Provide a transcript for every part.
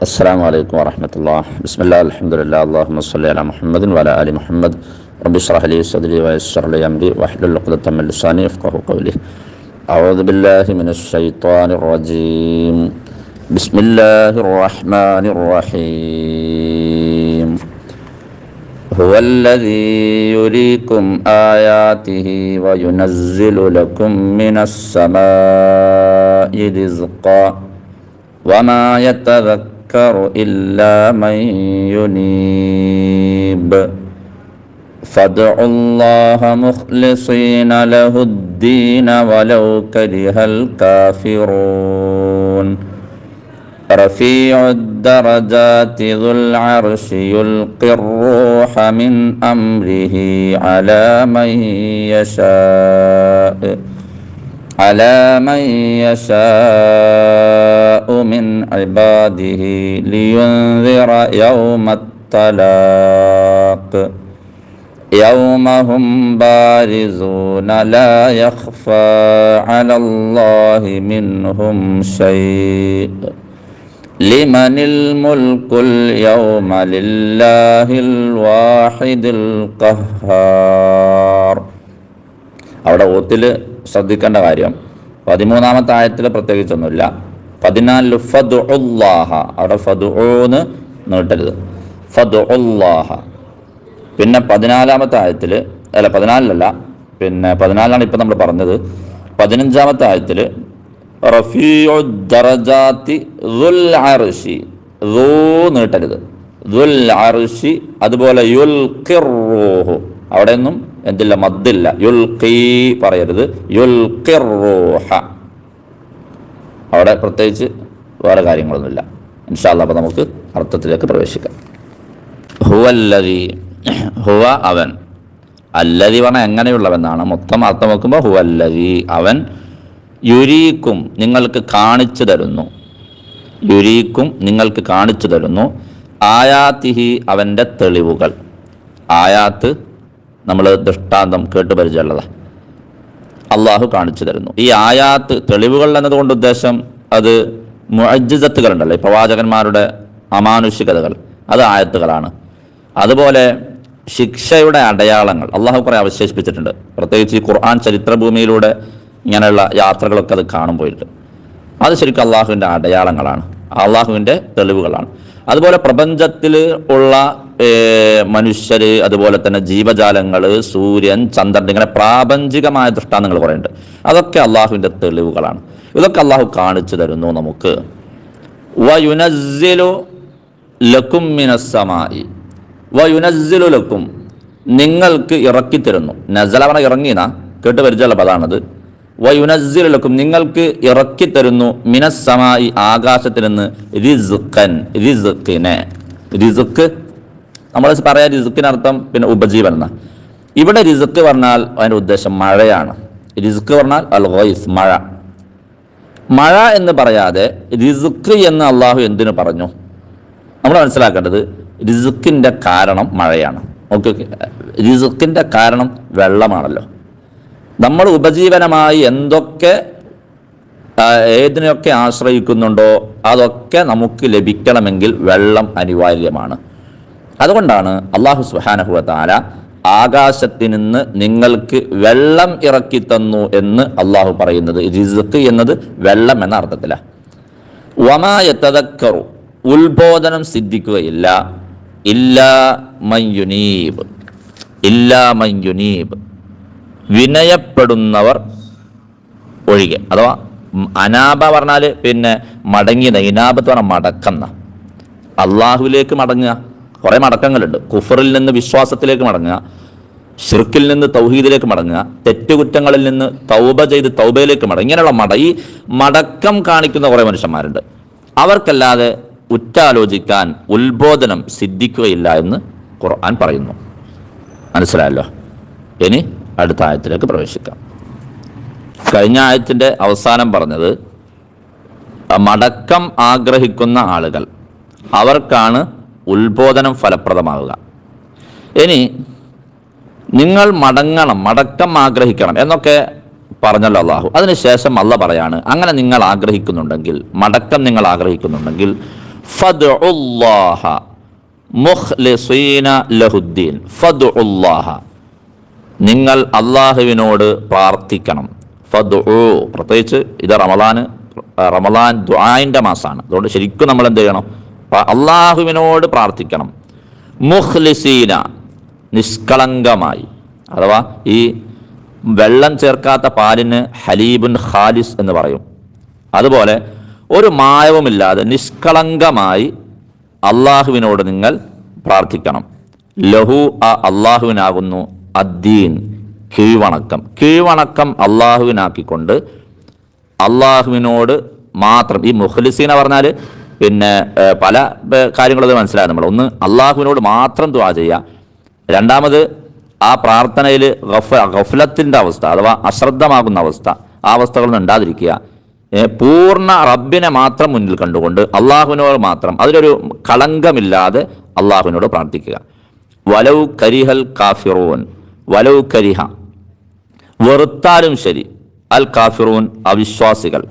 السلام عليكم ورحمة الله. بسم الله الحمد لله اللهم صل على محمد وعلى آل محمد. رب اشرح لي صدري ويسر لي أمري واحلل عقدة من لساني يفقه قولي. أعوذ بالله من الشيطان الرجيم. بسم الله الرحمن الرحيم. هو الذي يريكم آياته وينزل لكم من السماء رزقا وما يتذكر إلا من ينيب. فادعوا الله مخلصين له الدين ولو كره الكافرون. رفيع الدرجات ذو العرش يلقي الروح من أمره على من يشاء على من يشاء. من عباده لينذر يوم الطلاق يوم هم بارزون لا يخفى على الله منهم شيء لمن الملك اليوم لله الواحد القهار അവിടെ ഓത്തിൽ ശ്രദ്ധിക്കേണ്ട കാര്യം പതിമൂന്നാമത്തെ ആയത്തിൽ പ്രത്യേകിച്ചൊന്നുമില്ല പതിനാലിൽ പിന്നെ പതിനാലാമത്തെ ആയത്തിൽ അല്ല പതിനാലിലല്ല പിന്നെ പതിനാലാണ് ഇപ്പം നമ്മൾ പറഞ്ഞത്. പതിനഞ്ചാമത്തെ ആയത്തിൽ അതുപോലെ യുൽഖിറൂഹു അവിടെ ഒന്നും എന്തില്ല മദ്ദില്ല. യുൽഖി പറയരുത്. യുൽഖിറൂഹ അവിടെ പ്രത്യേകിച്ച് വേറെ കാര്യങ്ങളൊന്നുമില്ല. ഇൻഷാല്ല അപ്പോൾ നമുക്ക് അർത്ഥത്തിലേക്ക് പ്രവേശിക്കാം. ഹുവല്ലതി ഹുവ അവൻ. അല്ലതി പറഞ്ഞാൽ എങ്ങനെയുള്ളവെന്നാണ് മൊത്തം അർത്ഥം നോക്കുമ്പോൾ ഹുവല്ലതി അവൻ യുരീക്കും നിങ്ങൾക്ക് കാണിച്ചു തരുന്നു. യുരീക്കും നിങ്ങൾക്ക് കാണിച്ചു തരുന്നു. ആയാത്തിഹി അവന്റെ തെളിവുകൾ. ആയാത്ത് നമ്മൾ ദൃഷ്ടാന്തം കേട്ട് പരിചയമുള്ളതാണ് അള്ളാഹു കാണിച്ചു തരുന്നു. ഈ ആയാത്ത് തെളിവുകൾ എന്നതുകൊണ്ട് ഉദ്ദേശം അത് മുഅജ്ജിസത്തുകൾ ഉണ്ടല്ലോ പ്രവാചകന്മാരുടെ അമാനുഷികതകൾ. അത് ആയത്തുകളാണ്. അതുപോലെ ശിക്ഷയുടെ അടയാളങ്ങൾ. അള്ളാഹു കുറെ അവശേഷിപ്പിച്ചിട്ടുണ്ട്. പ്രത്യേകിച്ച് ഈ ഖുർആൻ ചരിത്രഭൂമിയിലൂടെ ഇങ്ങനെയുള്ള യാത്രകളൊക്കെ അത് കാണുമ്പോയിട്ട് അത് ശരിക്കും അള്ളാഹുവിന്റെ അടയാളങ്ങളാണ്. അള്ളാഹുവിന്റെ തെളിവുകളാണ്. അതുപോലെ പ്രപഞ്ചത്തിൽ ഉള്ള മനുഷ്യർ അതുപോലെ തന്നെ ജീവജാലങ്ങൾ സൂര്യൻ ചന്ദ്രൻ ഇങ്ങനെ പ്രാപഞ്ചികമായ ദൃഷ്ടാന്തങ്ങൾ കുറേ അതൊക്കെ അള്ളാഹുവിന്റെ തെളിവുകളാണ്. ഇതൊക്കെ അള്ളാഹു കാണിച്ചു തരുന്നു നമുക്ക്. ലക്കും ലക്കും. നിങ്ങൾക്ക് ഇറക്കി തരുന്നു. നസല പറഞ്ഞ ഇറങ്ങിന കേട്ട് പരിചയമുള്ള പതാണത് വയുനസിലക്കും നിങ്ങൾക്ക് ഇറക്കി തരുന്നു മിനസ്സമായി ആകാശത്തിൽ നിന്ന് റിസുക്കൻ റിസുക്കിനെ റിസുക്ക് നമ്മൾ പറയാം റിസുക്കിനർത്ഥം പിന്നെ ഉപജീവൻ എന്ന ഇവിടെ റിസുക്ക് പറഞ്ഞാൽ അതിന്റെ ഉദ്ദേശം മഴയാണ്. റിസുക്ക് പറഞ്ഞാൽ അൽ വൈസ് മഴ. മഴ എന്ന് പറയാതെ റിസുക്ക് എന്ന് അള്ളാഹു എന്തിനു പറഞ്ഞു? നമ്മൾ മനസ്സിലാക്കേണ്ടത് റിസുക്കിന്റെ കാരണം മഴയാണ്. Okay okay. റിസുക്കിന്റെ കാരണം വെള്ളമാണല്ലോ. നമ്മൾ ഉപജീവനമായി എന്തൊക്കെ ഏതിനെയൊക്കെ ആശ്രയിക്കുന്നുണ്ടോ അതൊക്കെ നമുക്ക് ലഭിക്കണമെങ്കിൽ വെള്ളം അനിവാര്യമാണ്. അതുകൊണ്ടാണ് അള്ളാഹു സുഹാനഹുവ താല ആകാശത്തിൽ നിന്ന് നിങ്ങൾക്ക് വെള്ളം ഇറക്കി തന്നു എന്ന് അള്ളാഹു പറയുന്നത്. റിസക്ക് എന്നത് വെള്ളം എന്ന അർത്ഥത്തിലാണ് വമായത്തതക്കറു ഉത്ബോധനം സിദ്ധിക്കുകയില്ല. ഇല്ലാ മയ്യുനീബ് ഇല്ലാ മയ്യുനീബ് വിനയപ്പെടുന്നവർ ഒഴികെ. അഥവാ അനാബ പറഞ്ഞാൽ പിന്നെ മടങ്ങി ഇനാബത്ത് പറഞ്ഞാൽ മടക്കുന്ന അള്ളാഹുവിലേക്ക് മടങ്ങുക. കുറേ മടക്കങ്ങളുണ്ട്. കുഫറിൽ നിന്ന് വിശ്വാസത്തിലേക്ക് മടങ്ങുക ഷിർക്കിൽ നിന്ന് തൗഹീദിലേക്ക് മടങ്ങുക തെറ്റുകുറ്റങ്ങളിൽ നിന്ന് തൗബ ചെയ്ത് തൗബയിലേക്ക് മടങ്ങുക ഇങ്ങനെയുള്ള മട ഈ മടക്കം കാണിക്കുന്ന കുറെ മനുഷ്യന്മാരുണ്ട്. അവർക്കല്ലാതെ ഉറ്റാലോചിക്കാൻ ഉത്ബോധനം സിദ്ധിക്കുകയില്ല എന്ന് ഖുർആൻ പറയുന്നു. മനസ്സിലായല്ലോ? ഇനി അടുത്ത ആയത്തിലേക്ക് പ്രവേശിക്കാം. കഴിഞ്ഞ ആയത്തിന്റെ അവസാനം പറഞ്ഞത് മടക്കം ആഗ്രഹിക്കുന്ന ആളുകൾ അവർക്കാണ് ഉത്ബോധനം ഫലപ്രദമാവുക ഇനി നിങ്ങൾ മടങ്ങണം മടക്കം ആഗ്രഹിക്കണം എന്നൊക്കെ പറഞ്ഞല്ലോ അള്ളാഹു. അതിനുശേഷം അല്ല പറയാണ് അങ്ങനെ നിങ്ങൾ ആഗ്രഹിക്കുന്നുണ്ടെങ്കിൽ മടക്കം നിങ്ങൾ ആഗ്രഹിക്കുന്നുണ്ടെങ്കിൽ ലഹുദ്ദീൻ നിങ്ങൾ അള്ളാഹുവിനോട് പ്രാർത്ഥിക്കണം. ഫദ്ഉ പ്രത്യേകിച്ച് ഇത് റമലാന് റമലാൻ ദുആന്റെ മാസമാണ് അതുകൊണ്ട് ശരിക്കും നമ്മൾ എന്ത് ചെയ്യണം? അള്ളാഹുവിനോട് പ്രാർത്ഥിക്കണം. മുഖ്ലിസീന നിഷ്കളങ്കമായി. അഥവാ ഈ വെള്ളം ചേർക്കാത്ത പാലിന് ഹലീബുൻ ഖാലിസ് എന്ന് പറയും. അതുപോലെ ഒരു മായവുമില്ലാതെ നിഷ്കളങ്കമായി അള്ളാഹുവിനോട് നിങ്ങൾ പ്രാർത്ഥിക്കണം. ലഹു ആ അള്ളാഹുവിനാകുന്നു അദ്ദീൻ കീഴ്വണക്കം. കീഴ്വണക്കം അള്ളാഹുവിനാക്കിക്കൊണ്ട് അള്ളാഹുവിനോട് മാത്രം ഈ മുഖ്ലിസീന പറഞ്ഞാൽ പിന്നെ പല കാര്യങ്ങളും മനസ്സിലാകും നമ്മൾ ഒന്ന് അള്ളാഹുവിനോട് മാത്രം ദ്വാ ചെയ്യുക രണ്ടാമത് ആ പ്രാർത്ഥനയിൽ ഗഫ ഗഫലത്തിന്റെ അവസ്ഥ അഥവാ അശ്രദ്ധമാകുന്ന അവസ്ഥ ആ അവസ്ഥകളൊന്നും ഉണ്ടാതിരിക്കുക. പൂർണ റബ്ബിനെ മാത്രം മുന്നിൽ കണ്ടുകൊണ്ട് അള്ളാഹുവിനോട് മാത്രം അതിലൊരു കളങ്കമില്ലാതെ അള്ളാഹുവിനോട് പ്രാർത്ഥിക്കുക. വലൗ കരിഹൽ കാഫിറൂൻ വലൗ കരിഹ. വെറുത്താലും ശരി അൽ കാഫിറൂൻ അവിശ്വാസികൾ.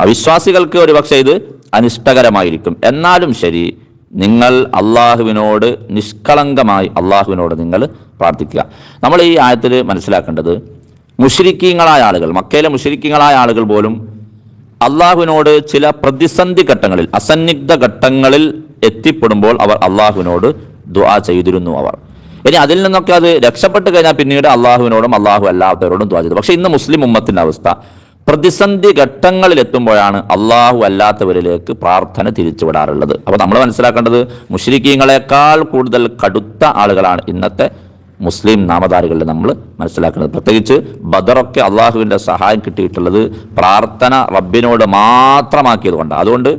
അവിശ്വാസികൾക്ക് ഒരുപക്ഷെ ഇത് അനിഷ്ടകരമായിരിക്കും. എന്നാലും ശരി നിങ്ങൾ അള്ളാഹുവിനോട് നിഷ്കളങ്കമായി അള്ളാഹുവിനോട് നിങ്ങൾ പ്രാർത്ഥിക്കുക. നമ്മൾ ഈ ആയത്തിൽ മനസ്സിലാക്കേണ്ടത് മുഷിരിക്കീങ്ങളായ ആളുകൾ മക്കയിലെ മുഷിരിക്കീങ്ങളായ ആളുകൾ പോലും അള്ളാഹുവിനോട് ചില പ്രതിസന്ധി ഘട്ടങ്ങളിൽ അസന്നിഗ്ധ ഘട്ടങ്ങളിൽ എത്തിപ്പെടുമ്പോൾ അവർ അള്ളാഹുവിനോട് ദുആ ചെയ്തിരുന്നു അവർ. ഇനി അതിൽ നിന്നൊക്കെ അത് രക്ഷപ്പെട്ട് കഴിഞ്ഞാൽ പിന്നീട് അള്ളാഹുവിനോടും അള്ളാഹു അല്ലാത്തവരോടും ദുആ ചെയ്തു. പക്ഷേ ഇന്ന് മുസ്ലിം ഉമ്മത്തിന്റെ അവസ്ഥ പ്രതിസന്ധി ഘട്ടങ്ങളിൽ എത്തുമ്പോഴാണ് അള്ളാഹു അല്ലാത്തവരിലേക്ക് പ്രാർത്ഥന തിരിച്ചുവിടാറുള്ളത്. അപ്പോൾ നമ്മൾ മനസ്സിലാക്കേണ്ടത് മുഷരിക്കീങ്ങളെക്കാൾ കൂടുതൽ കടുത്ത ആളുകളാണ് ഇന്നത്തെ മുസ്ലിം നാമധാരികളിൽ നമ്മൾ മനസ്സിലാക്കുന്നത് പ്രത്യേകിച്ച് ബദറൊക്കെ അള്ളാഹുവിന്റെ സഹായം കിട്ടിയിട്ടുള്ളത് പ്രാർത്ഥന റബ്ബിനോട് മാത്രമാക്കിയത് കൊണ്ട് അതുകൊണ്ട്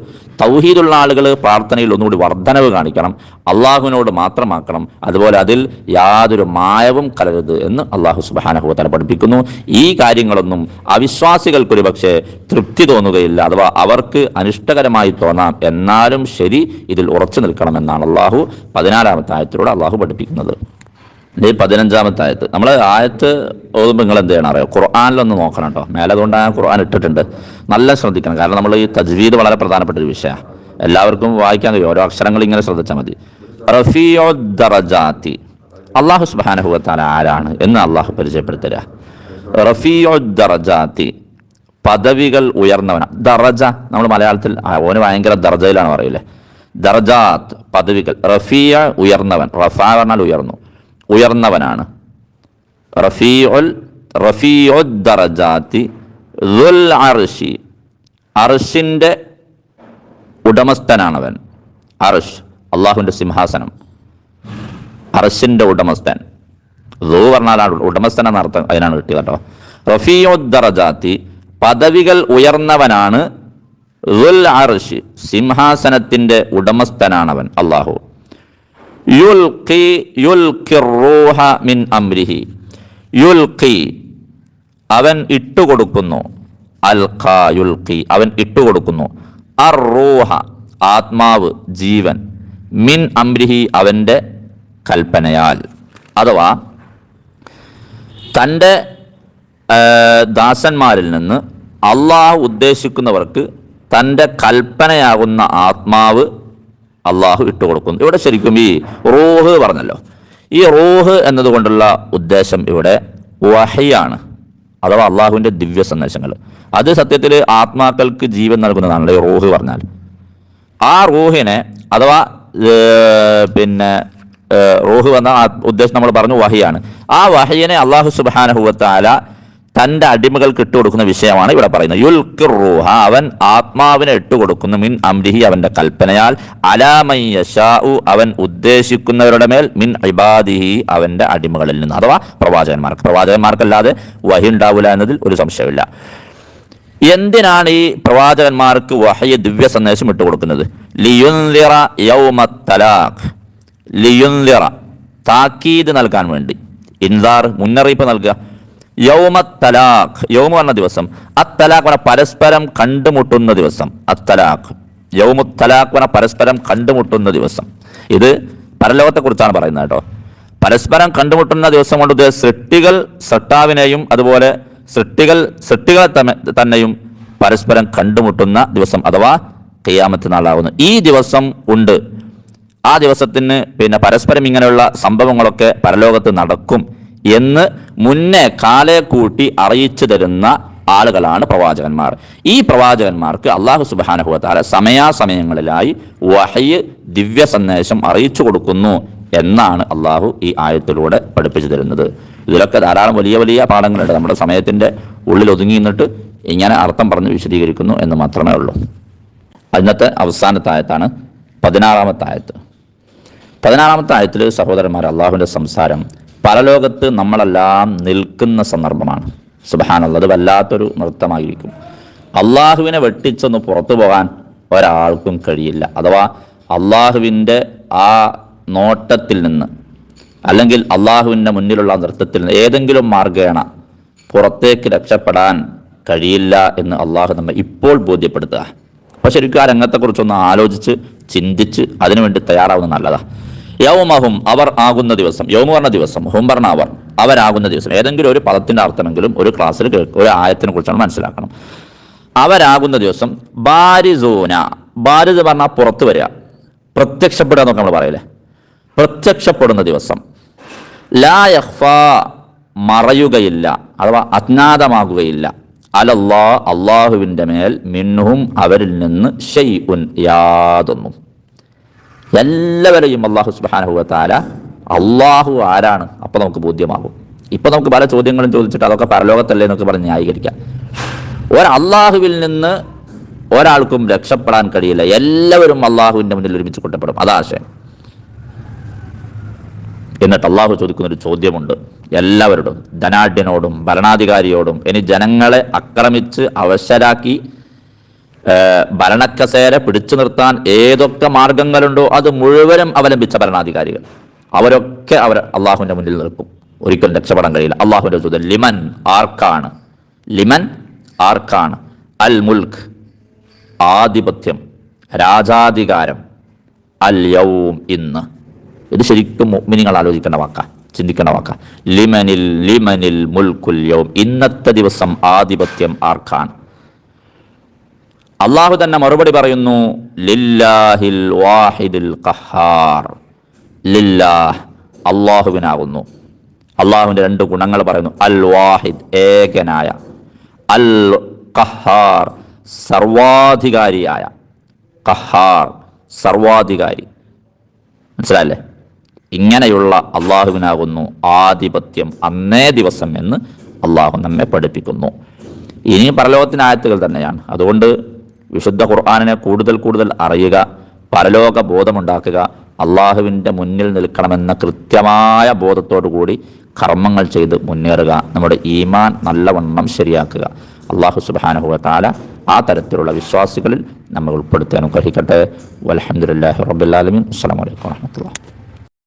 തൗഹീദുള്ള ആളുകൾ പ്രാർത്ഥനയിൽ ഒന്നുകൂടി വർധനവ് കാണിക്കണം. അള്ളാഹുവിനോട് മാത്രമാക്കണം. അതുപോലെ അതിൽ യാതൊരു മായവും കലരുത് എന്ന് അള്ളാഹു സുബാനഹുവത്തല പഠിപ്പിക്കുന്നു. ഈ കാര്യങ്ങളൊന്നും അവിശ്വാസികൾക്കൊരു പക്ഷേ തൃപ്തി തോന്നുകയില്ല. അഥവാ അവർക്ക് അനിഷ്ടകരമായി തോന്നാം. എന്നാലും ശരി ഇതിൽ ഉറച്ചു നിൽക്കണമെന്നാണ് അള്ളാഹു പതിനാലാമത്തെ ആയത്തിലൂടെ അള്ളാഹു പഠിപ്പിക്കുന്നത്. ഇത് പതിനഞ്ചാമത്തെ ആയത്ത് നമ്മൾ ആയത്ത് ഓതുമ്പോൾ നിങ്ങൾ എന്ത് ചെയ്യണം അറിയാം? ഖുർആാനിലൊന്ന് നോക്കണം കേട്ടോ മേലെ അതുകൊണ്ട് ആ ഖുർആൻ ഇട്ടിട്ടുണ്ട്. നല്ല ശ്രദ്ധിക്കണം. കാരണം നമ്മൾ ഈ തജ്വീദ് വളരെ പ്രധാനപ്പെട്ട ഒരു വിഷയമാണ് എല്ലാവർക്കും വായിക്കാൻ കഴിയും. ഓരോ അക്ഷരങ്ങൾ ഇങ്ങനെ ശ്രദ്ധിച്ചാൽ മതി. റഫിയോ ദറജാത്തി അള്ളാഹു സുബാനഹുവത്താല ആരാണ് എന്ന് അള്ളാഹു പരിചയപ്പെടുത്തരാ. റഫിയോ ദറജാത്തി പദവികൾ ഉയർന്നവനാണ് ദറജ നമ്മൾ മലയാളത്തിൽ ഓന് ഭയങ്കര ദർജയിലാണ് പറയില്ലേ ദർജാത്ത് പദവികൾ. റഫിയ ഉയർന്നവൻ. റഫ പറഞ്ഞാൽ ഉയർന്നു. ഉയർന്നവനാണ്. റഫീഉൽ ദുൽ ഉടമസ്ഥനാണവൻ. അർഷ് അള്ളാഹുവിന്റെ സിംഹാസനം. അർഷിന്റെ ഉടമസ്ഥൻ. ദൂ പറഞ്ഞാലാണ് ഉടമസ്ഥൻ എന്ന അർത്ഥം അതിനാണ് കിട്ടിയത് കേട്ടോ. റഫിയോദ്ദറജാത്തി ദറജാത്തി പദവികൾ ഉയർന്നവനാണ്. ദുൽ അർഷി സിംഹാസനത്തിന്റെ ഉടമസ്ഥനാണവൻ അള്ളാഹു. യുൽഖി റൂഹ മിൻ അംരിഹി യുൽഖി അവൻ ഇട്ടുകൊടുക്കുന്നു. അൽഖ യുൽഖി അവൻ ഇട്ടുകൊടുക്കുന്നു. അർ റൂഹ ആത്മാവ് ജീവൻ. മിൻ അംരിഹി അവന്റെ കൽപ്പനയാൽ. അഥവാ തന്റെ ദാസന്മാരിൽ നിന്ന് അള്ളാഹു ഉദ്ദേശിക്കുന്നവർക്ക് തന്റെ കൽപ്പനയാകുന്ന ആത്മാവ് അള്ളാഹു ഇട്ടുകൊടുക്കുന്നു ഇവിടെ ശരിക്കും ഈ റോഹ് പറഞ്ഞല്ലോ. ഈ റോഹ് എന്നതുകൊണ്ടുള്ള ഉദ്ദേശം ഇവിടെ വഹയാണ്. അഥവാ അള്ളാഹുവിന്റെ ദിവ്യ സന്ദേശങ്ങൾ. അത് സത്യത്തിൽ ആത്മാക്കൾക്ക് ജീവൻ നൽകുന്നതാണല്ലോ ഈ റോഹ് പറഞ്ഞാൽ. ആ റോഹിനെ അഥവാ പിന്നെ റോഹ് റൂഹ് എന്ന ഉദ്ദേശം നമ്മൾ പറഞ്ഞു വഹിയാണ്. ആ വഹിയനെ അള്ളാഹു സുബാനഹുവത്താല തന്റെ അടിമകൾക്ക് ഇട്ടുകൊടുക്കുന്ന വിഷയമാണ് ഇവിടെ പറയുന്നത്. യുൽക്കിർ റൂഹ അവൻ ആത്മാവിനെ ഇട്ടുകൊടുക്കുന്നു മിൻ അംരിഹി അവന്റെ കൽപ്പനയാൽ. അലാമയ്യഷാഉ അവൻ ഉദ്ദേശിക്കുന്നവരുടെ മേൽ. മിൻ ഇബാദിഹി അവന്റെ അടിമകളിൽ നിന്ന്. അഥവാ പ്രവാചകന്മാർക്ക്. പ്രവാചകന്മാർക്കല്ലാതെ വഹി ഉണ്ടാവില്ല എന്നതിൽ ഒരു സംശയമില്ല എന്തിനാണ് ഈ പ്രവാചകന്മാർക്ക് വഹയ ദിവ്യ സന്ദേശം ഇട്ടുകൊടുക്കുന്നത് ലിയുൻലിറ യൗമ തലാഖ്. ലിയുൻലിറ താക്കീത് നൽകാൻ വേണ്ടി. ഇൻദാർ മുന്നറിയിപ്പ് നൽകുക. യൗമ തലാഖ് യൗമ പറഞ്ഞ ദിവസം. അത്തലാഖ് പറഞ്ഞ പരസ്പരം കണ്ടുമുട്ടുന്ന ദിവസം. അത്തലാഖ്. യൗമുത്തലാഖ് തലാഖ് പറഞ്ഞ പരസ്പരം കണ്ടുമുട്ടുന്ന ദിവസം. ഇത് പരലോകത്തെക്കുറിച്ചാണ് പറയുന്നത് കേട്ടോ. പരസ്പരം കണ്ടുമുട്ടുന്ന ദിവസം കൊണ്ട് സൃഷ്ടികൾ സൃഷ്ടാവിനെയും അതുപോലെ സൃഷ്ടികൾ സൃഷ്ടികളെ തന്നെയും പരസ്പരം കണ്ടുമുട്ടുന്ന ദിവസം അഥവാ കയ്യാമത്ത് നാളാകുന്നു ഈ ദിവസം ഉണ്ട്. ആ ദിവസത്തിന് പിന്നെ പരസ്പരം ഇങ്ങനെയുള്ള സംഭവങ്ങളൊക്കെ പരലോകത്ത് നടക്കും. എന്ന് മുന്നേ കാലെ കൂട്ടി അറിയിച്ചു തരുന്ന ആളുകളാണ് പ്രവാചകന്മാർ. ഈ പ്രവാചകന്മാർക്ക് അള്ളാഹു സുബാനഹുവത്താല സമയാസമയങ്ങളിലായി വഹയ് ദിവ്യ സന്ദേശം അറിയിച്ചു കൊടുക്കുന്നു എന്നാണ് അള്ളാഹു ഈ ആയത്തിലൂടെ പഠിപ്പിച്ചു തരുന്നത്. ഇതിലൊക്കെ ധാരാളം വലിയ വലിയ പാഠങ്ങളുണ്ട്. നമ്മുടെ സമയത്തിന്റെ ഉള്ളിൽ ഒതുങ്ങി നിന്നിട്ട് ഇങ്ങനെ അർത്ഥം പറഞ്ഞ് വിശദീകരിക്കുന്നു എന്ന് മാത്രമേ ഉള്ളൂ. അന്നത്തെ അവസാനത്തായത്താണ് പതിനാറാമത്തെ ആയത്ത്. പതിനാറാമത്തെ ആയത്തിൽ സഹോദരന്മാർ അള്ളാഹുവിന്റെ സംസാരം പരലോകത്ത് നമ്മളെല്ലാം നിൽക്കുന്ന സന്ദർഭമാണ്. സുബാനുള്ളത് വല്ലാത്തൊരു നൃത്തമായിരിക്കും. അള്ളാഹുവിനെ വെട്ടിച്ചൊന്ന് പുറത്തു പോകാൻ ഒരാൾക്കും കഴിയില്ല. അഥവാ അള്ളാഹുവിന്റെ ആ നോട്ടത്തിൽ നിന്ന് അല്ലെങ്കിൽ അള്ളാഹുവിന്റെ മുന്നിലുള്ള നൃത്തത്തിൽ നിന്ന് ഏതെങ്കിലും മാർഗേണ പുറത്തേക്ക് രക്ഷപ്പെടാൻ കഴിയില്ല എന്ന് അള്ളാഹു നമ്മെ ഇപ്പോൾ ബോധ്യപ്പെടുത്തുക. അപ്പോൾ ശരിക്കും ആ രംഗത്തെക്കുറിച്ചൊന്ന് ആലോചിച്ച് ചിന്തിച്ച് അതിനുവേണ്ടി തയ്യാറാവുന്നത് നല്ലതാ. യൗമഹും അവർ ആകുന്ന ദിവസം യൗമ പറഞ്ഞ ദിവസം ഹും പറഞ്ഞ അവർ അവരാകുന്ന ദിവസം ഏതെങ്കിലും ഒരു പദത്തിന്റെ അർത്ഥമെങ്കിലും ഒരു ക്ലാസ്സിൽ ഒരു ആയത്തിനെ കുറിച്ചാണ് മനസ്സിലാക്കണം. അവരാകുന്ന ദിവസം ബാരിസൂന ബാരിസ് പറഞ്ഞാൽ പുറത്തു വരിക. പ്രത്യക്ഷപ്പെടുക എന്നൊക്കെ നമ്മൾ പറയില്ലേ? പ്രത്യക്ഷപ്പെടുന്ന ദിവസം. ലാ മറയുകയില്ല അഥവാ അജ്ഞാതമാകുകയില്ല. അലല്ലാ അള്ളാഹുവിന്റെ മേൽ മിന്നും അവരിൽ നിന്ന് ഷെയ് ഉൻ യാതൊന്നും. എല്ലാവരെയും അള്ളാഹു സുബാനഹുവത്താല അള്ളാഹു ആരാണ്? അപ്പൊ നമുക്ക് ബോധ്യമാകും. ഇപ്പൊ നമുക്ക് പല ചോദ്യങ്ങളും ചോദിച്ചിട്ട് അതൊക്കെ പരലോകത്തല്ലേ എന്നൊക്കെ പറഞ്ഞ് ന്യായീകരിക്കാം. ഒരള്ളാഹുവിൽ നിന്ന് ഒരാൾക്കും രക്ഷപ്പെടാൻ കഴിയില്ല. എല്ലാവരും അള്ളാഹുവിന്റെ മുന്നിൽ ഒരുമിച്ച് കൊണ്ടപ്പെടും അതാശയം എന്നിട്ട് അള്ളാഹു ചോദിക്കുന്നൊരു ചോദ്യമുണ്ട്. എല്ലാവരോടും ധനാഢ്യനോടും ഭരണാധികാരിയോടും ഇനി ജനങ്ങളെ അക്രമിച്ച് അവശരാക്കി ഭരണക്കസേര പിടിച്ചു നിർത്താൻ ഏതൊക്കെ മാർഗങ്ങളുണ്ടോ അത് മുഴുവനും അവലംബിച്ച ഭരണാധികാരികൾ. അവരൊക്കെ അവർ അള്ളാഹുവിന്റെ മുന്നിൽ നിൽക്കും. ഒരിക്കലും രക്ഷപ്പെടാൻ കഴിയില്ല. അള്ളാഹുവിന്റെ ചോദ്യം ലിമൻ ആർക്കാണ്? ലിമൻ ആർക്കാണ്? അൽ മുൽക്ക് ആധിപത്യം രാജാധികാരം അൽ യൗം ഇന്ന്. ഇത് ശരിക്കും മിനിങ്ങൾ ആലോചിക്കേണ്ട വാക്ക ചിന്തിക്കേണ്ട വാക്ക. ലിമനിൽ ലിമനിൽ മുൽക്കുൽ യൗം. ഇന്നത്തെ ദിവസം ആധിപത്യം ആർക്കാണ്? അള്ളാഹു തന്നെ മറുപടി പറയുന്നു ലില്ലാഹിൽ വാഹിദിൽ ഖഹാർ. ലില്ലാഹ് അള്ളാഹുവിനാകുന്നു. അള്ളാഹുവിന്റെ രണ്ട് ഗുണങ്ങൾ പറയുന്നു അൽ വാഹിദ് ഏകനായ അൽ ഖഹാർ സർവാധികാരിയായ. ഖഹാർ സർവാധികാരി. മനസ്സിലായല്ലേ? ഇങ്ങനെയുള്ള അള്ളാഹുവിനാകുന്നു ആധിപത്യം അന്നേ ദിവസം എന്ന് അള്ളാഹു നമ്മെ പഠിപ്പിക്കുന്നു. ഇനി പരലോകത്തിന് ആയത്തുകൾ തന്നെയാണ്. അതുകൊണ്ട് വിശുദ്ധ ഖുർആാനിനെ കൂടുതൽ കൂടുതൽ അറിയുക പരലോക ബോധമുണ്ടാക്കുക അള്ളാഹുവിന്റെ മുന്നിൽ നിൽക്കണമെന്ന കൃത്യമായ കൂടി കർമ്മങ്ങൾ ചെയ്ത് മുന്നേറുക നമ്മുടെ ഈമാൻ നല്ലവണ്ണം ശരിയാക്കുക. അള്ളാഹു സുബാനുഹുവ താല ആ തരത്തിലുള്ള വിശ്വാസികളിൽ നമ്മൾ ഉൾപ്പെടുത്താൻ കഴിക്കട്ടെ വലഹമുല്ലാഹി റബുല്ലാലമീൻ അസ്സാം വലൈക്കും വാഹമത്തുള്ള